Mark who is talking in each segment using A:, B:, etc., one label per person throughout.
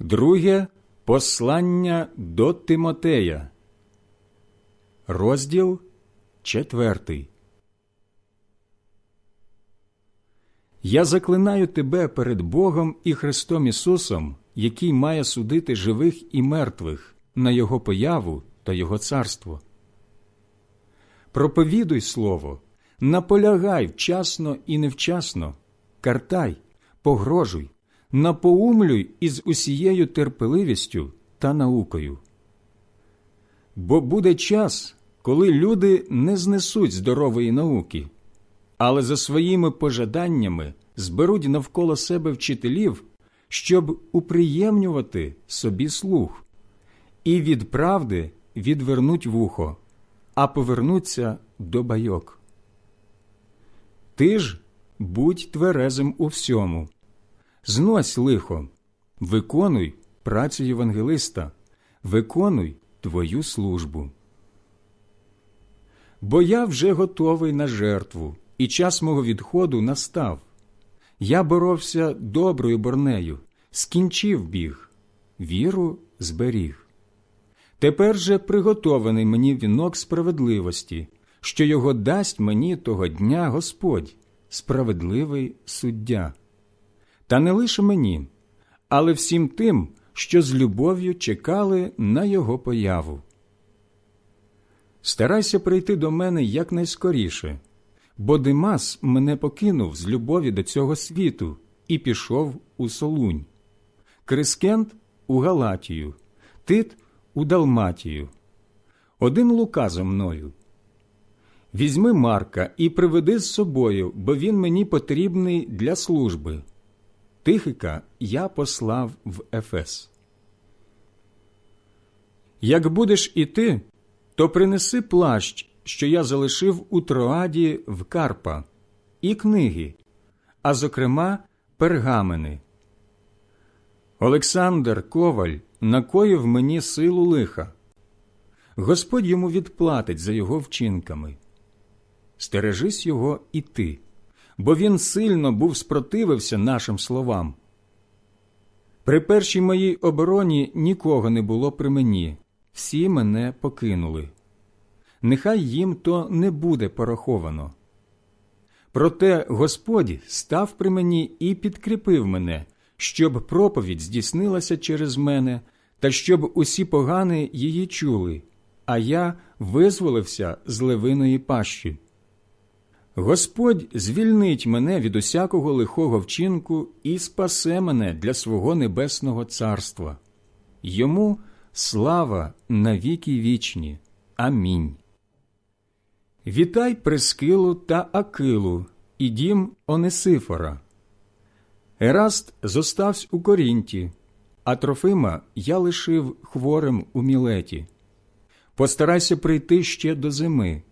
A: Друге послання до Тимотея, розділ четвертий. Я заклинаю тебе перед Богом і Христом Ісусом, який має судити живих і мертвих на Його появу та Його царство. Проповідуй слово, наполягай вчасно і невчасно, картай, погрожуй, напоумлюй із усією терпеливістю та наукою. Бо буде час, коли люди не знесуть здорової науки, але за своїми пожаданнями зберуть навколо себе вчителів, щоб уприємнювати собі слух, і від правди відвернуть вухо, а повернуться до байок. Ти ж будь тверезим у всьому, знось лихо, виконуй працю євангелиста, виконуй твою службу. Бо я вже готовий на жертву, і час мого відходу настав. Я боровся доброю борнею, скінчив біг, віру зберіг. Тепер же приготований мені вінок справедливості, що його дасть мені того дня Господь, справедливий суддя. Та не лише мені, але всім тим, що з любов'ю чекали на його появу. Старайся прийти до мене якнайскоріше, бо Димас мене покинув з любові до цього світу і пішов у Солунь, Крискент у Галатію, Тит у Далматію. Один лука за мною. Візьми Марка і приведи з собою, бо він мені потрібний для служби. Тихика я послав в Ефес. Як будеш іти, то принеси плащ, що я залишив у Троаді в Карпа, і книги, а зокрема, пергамени. Олександр Коваль накоїв мені силу лиха. Господь йому відплатить за його вчинками. Стережись його і ти, бо він сильно був спротивився нашим словам. При першій моїй обороні нікого не було при мені, всі мене покинули. Нехай їм то не буде пораховано. Проте Господь став при мені і підкріпив мене, щоб проповідь здійснилася через мене, та щоб усі погани її чули, а я визволився з левиної пащі. Господь звільнить мене від усякого лихого вчинку і спасе мене для свого небесного царства. Йому слава на віки вічні. Амінь. Вітай Прескилу та Акилу і дім Онесифора. Ераст зоставсь у Корінті, а Трофима я лишив хворим у Мілеті. Постарайся прийти ще до зими.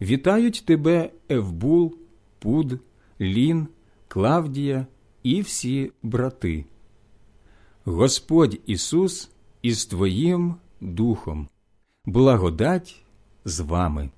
A: Вітають тебе Евбул, Пуд, Лін, Клавдія і всі брати. Господь Ісус із Твоїм Духом, благодать з вами.